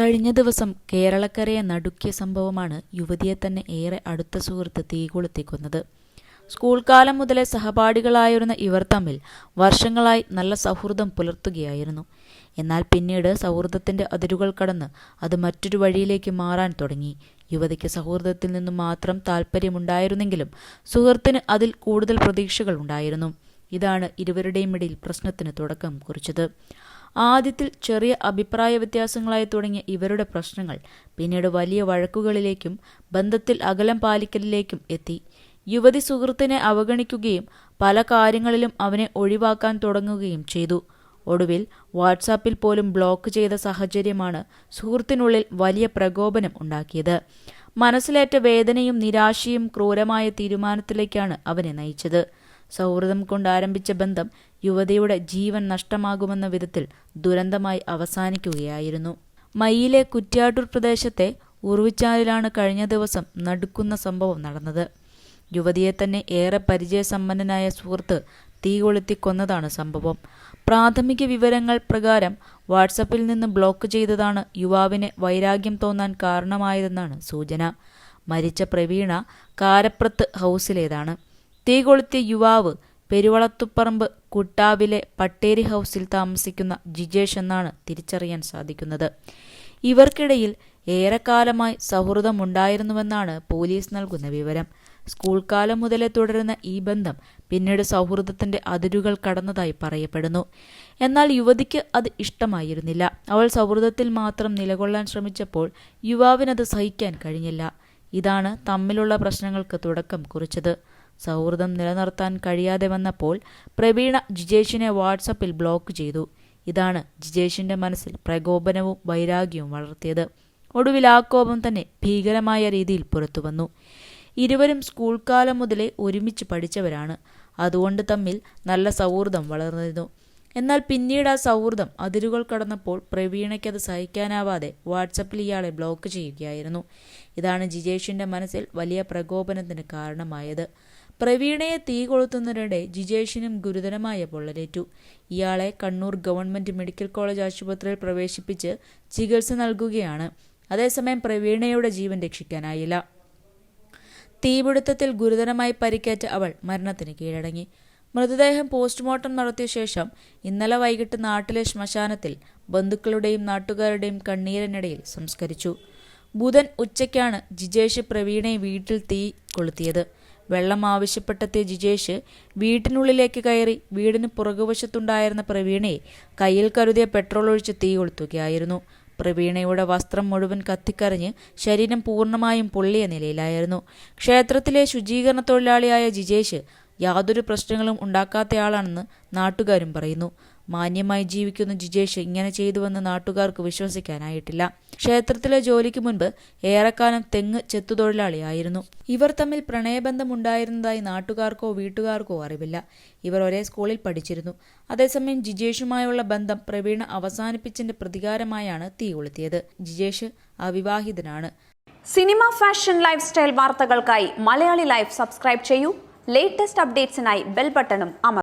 കഴിഞ്ഞ ദിവസം കേരളക്കരയെ നടുക്കിയ സംഭവമാണ് യുവതിയെ തന്നെ ഏറെ അടുത്ത സുഹൃത്ത് തീകൊളുത്തിക്കുന്നത്. സ്കൂൾ കാലം മുതലേ സഹപാഠികളായിരുന്ന ഇവർ തമ്മിൽ വർഷങ്ങളായി നല്ല സൗഹൃദം പുലർത്തുകയായിരുന്നു. എന്നാൽ പിന്നീട് സൗഹൃദത്തിന്റെ അതിരുകൾ കടന്ന് അത് മറ്റൊരു വഴിയിലേക്ക് മാറാൻ തുടങ്ങി. യുവതിക്ക് സൗഹൃദത്തിൽ നിന്നും മാത്രം താല്പര്യമുണ്ടായിരുന്നെങ്കിലും സുഹൃത്തിന് അതിൽ കൂടുതൽ പ്രതീക്ഷകൾ ഉണ്ടായിരുന്നു. ഇതാണ് ഇരുവരുടെയും ഇടയിൽ പ്രശ്നത്തിന് തുടക്കം കുറിച്ചത്. ആദ്യത്തിൽ ചെറിയ അഭിപ്രായ വ്യത്യാസങ്ങളായി തുടങ്ങിയ ഇവരുടെ പ്രശ്നങ്ങൾ പിന്നീട് വലിയ വഴക്കുകളിലേക്കും ബന്ധത്തിൽ അകലം പാലിക്കലിലേക്കും എത്തി. യുവതി സുഹൃത്തിനെ അവഗണിക്കുകയും പല കാര്യങ്ങളിലും അവനെ ഒഴിവാക്കാൻ തുടങ്ങുകയും ചെയ്തു. ഒടുവിൽ വാട്സാപ്പിൽ പോലും ബ്ലോക്ക് ചെയ്ത സാഹചര്യമാണ് സുഹൃത്തിനുള്ളിൽ വലിയ പ്രകോപനം ഉണ്ടാക്കിയത്. മനസ്സിലേറ്റ വേദനയും നിരാശയും ക്രൂരമായ തീരുമാനത്തിലേക്കാണ് അവനെ നയിച്ചത്. സൗഹൃദം കൊണ്ട് ആരംഭിച്ച ബന്ധം യുവതിയുടെ ജീവൻ നഷ്ടമാകുമെന്ന വിധത്തിൽ ദുരന്തമായി അവസാനിക്കുകയായിരുന്നു. മയിലെ കുറ്റ്യാട്ടൂർ പ്രദേശത്തെ ഉറുവിച്ചാലിലാണ് കഴിഞ്ഞ ദിവസം നടുക്കുന്ന സംഭവം നടന്നത്. യുവതിയെ തന്നെ ഏറെ പരിചയസമ്പന്നനായ സുഹൃത്ത് തീ കൊളുത്തി കൊന്നതാണ് സംഭവം. പ്രാഥമിക വിവരങ്ങൾ പ്രകാരം വാട്സപ്പിൽ നിന്ന് ബ്ലോക്ക് ചെയ്തതാണ് യുവാവിന് വൈരാഗ്യം തോന്നാൻ കാരണമായതെന്നാണ് സൂചന. മരിച്ച പ്രവീണ കാരപ്രത്ത് ഹൗസിലേതാണ്. തീ കൊളുത്തിയ യുവാവ് പെരുവളത്തുപ്പറമ്പ് കുട്ടാവിലെ പട്ടേരി ഹൗസിൽ താമസിക്കുന്ന ജിജേഷ് എന്നാണ് തിരിച്ചറിയാൻ സാധിക്കുന്നത്. ഇവർക്കിടയിൽ ഏറെക്കാലമായി സൗഹൃദമുണ്ടായിരുന്നുവെന്നാണ് പോലീസ് നൽകുന്ന വിവരം. സ്കൂൾ കാലം മുതലേ തുടരുന്ന ഈ ബന്ധം പിന്നീട് സൗഹൃദത്തിന്റെ അതിരുകൾ കടന്നതായി പറയപ്പെടുന്നു. എന്നാൽ യുവതിക്ക് അത് ഇഷ്ടമായിരുന്നില്ല. അവൾ സൗഹൃദത്തിൽ മാത്രം നിലകൊള്ളാൻ ശ്രമിച്ചപ്പോൾ യുവാവിനത് സഹിക്കാൻ കഴിഞ്ഞില്ല. ഇതാണ് തമ്മിലുള്ള പ്രശ്നങ്ങൾക്ക് തുടക്കം കുറിച്ചത്. സൗഹൃദം നിലനിർത്താൻ കഴിയാതെ വന്നപ്പോൾ പ്രവീണ ജിജേഷിനെ വാട്സപ്പിൽ ബ്ലോക്ക് ചെയ്തു. ഇതാണ് ജിജേഷിന്റെ മനസ്സിൽ പ്രകോപനവും വൈരാഗ്യവും വളർത്തിയത്. ഒടുവിൽ ആ കോപം തന്നെ ഭീകരമായ രീതിയിൽ പുറത്തുവന്നു ഇരുവരും സ്കൂൾ കാലം മുതലേ ഒരുമിച്ച് പഠിച്ചവരാണ്. അതുകൊണ്ട് തമ്മിൽ നല്ല സൗഹൃദം വളർന്നിരുന്നു. എന്നാൽ പിന്നീട് ആ സൗഹൃദം അതിരുകൾ കടന്നപ്പോൾ പ്രവീണയ്ക്കത് സഹിക്കാനാവാതെ വാട്സപ്പിൽ ഇയാളെ ബ്ലോക്ക് ചെയ്യുകയായിരുന്നു. ഇതാണ് ജിജേഷിന്റെ മനസ്സിൽ വലിയ പ്രകോപനത്തിന് കാരണമായത്. പ്രവീണയെ തീ കൊളുത്തുന്നതിനിടെ ജിജേഷിനും ഗുരുതരമായ പൊള്ളലേറ്റു. ഇയാളെ കണ്ണൂർ ഗവൺമെന്റ് മെഡിക്കൽ കോളേജ് ആശുപത്രിയിൽ പ്രവേശിപ്പിച്ച് ചികിത്സ നൽകുകയാണ്. അതേസമയം പ്രവീണയുടെ ജീവൻ രക്ഷിക്കാനായില്ല. തീപിടുത്തത്തിൽ ഗുരുതരമായി പരിക്കേറ്റ അവൾ മരണത്തിന് കീഴടങ്ങി. മൃതദേഹം പോസ്റ്റ്മോർട്ടം നടത്തിയ ശേഷം ഇന്നലെ വൈകിട്ട് നാട്ടിലെ ശ്മശാനത്തിൽ ബന്ധുക്കളുടെയും നാട്ടുകാരുടെയും കണ്ണീരിനിടയിൽ സംസ്കരിച്ചു. ബുധൻ ഉച്ചയ്ക്കാണ് ജിജേഷ് പ്രവീണയെ വീട്ടിൽ തീ കൊളുത്തിയത്. വെള്ളം ആവശ്യപ്പെട്ടെത്തിയ ജിജേഷ് വീട്ടിനുള്ളിലേക്ക് കയറി വീടിന് പുറകുവശത്തുണ്ടായിരുന്ന പ്രവീണയെ കയ്യിൽ കരുതിയ പെട്രോൾ ഒഴിച്ച് തീ കൊളുത്തുകയായിരുന്നു. പ്രവീണയുടെ വസ്ത്രം മുഴുവൻ കത്തിക്കറിഞ്ഞ് ശരീരം പൂർണമായും പൊള്ളിയ നിലയിലായിരുന്നു. ക്ഷേത്രത്തിലെ ശുചീകരണ തൊഴിലാളിയായ ജിജേഷ് യാതൊരു പ്രശ്നങ്ങളും ഉണ്ടാക്കാത്തയാളാണെന്ന് നാട്ടുകാരും പറയുന്നു. മാന്യമായി ജീവിക്കുന്ന ജിജേഷ് ഇങ്ങനെ ചെയ്തുവെന്ന് നാട്ടുകാർക്ക് വിശ്വസിക്കാനായിട്ടില്ല. ക്ഷേത്രത്തിലെ ജോലിക്ക് മുൻപ് ഏറെക്കാലം തെങ്ങ് ചെത്തുതൊഴിലാളിയായിരുന്നു. ഇവർ തമ്മിൽ പ്രണയബന്ധമുണ്ടായിരുന്നതായി നാട്ടുകാർക്കോ വീട്ടുകാർക്കോ അറിവില്ല. ഇവർ ഒരേ സ്കൂളിൽ പഠിച്ചിരുന്നു. അതേസമയം ജിജേഷുമായുള്ള ബന്ധം പ്രവീണ അവസാനിപ്പിച്ചതിന്റെ പ്രതികാരമായാണ് തീ കൊളുത്തിയത്. ജിജേഷ് അവിവാഹിതനാണ്. സിനിമ ഫാഷൻ ലൈഫ് സ്റ്റൈൽ വാർത്തകൾക്കായി മലയാളി ലൈഫ് സബ്സ്ക്രൈബ് ചെയ്യൂ. ലേറ്റസ്റ്റ് അപ്ഡേറ്റ്സിനായി ബെൽ ബട്ടണും അമർ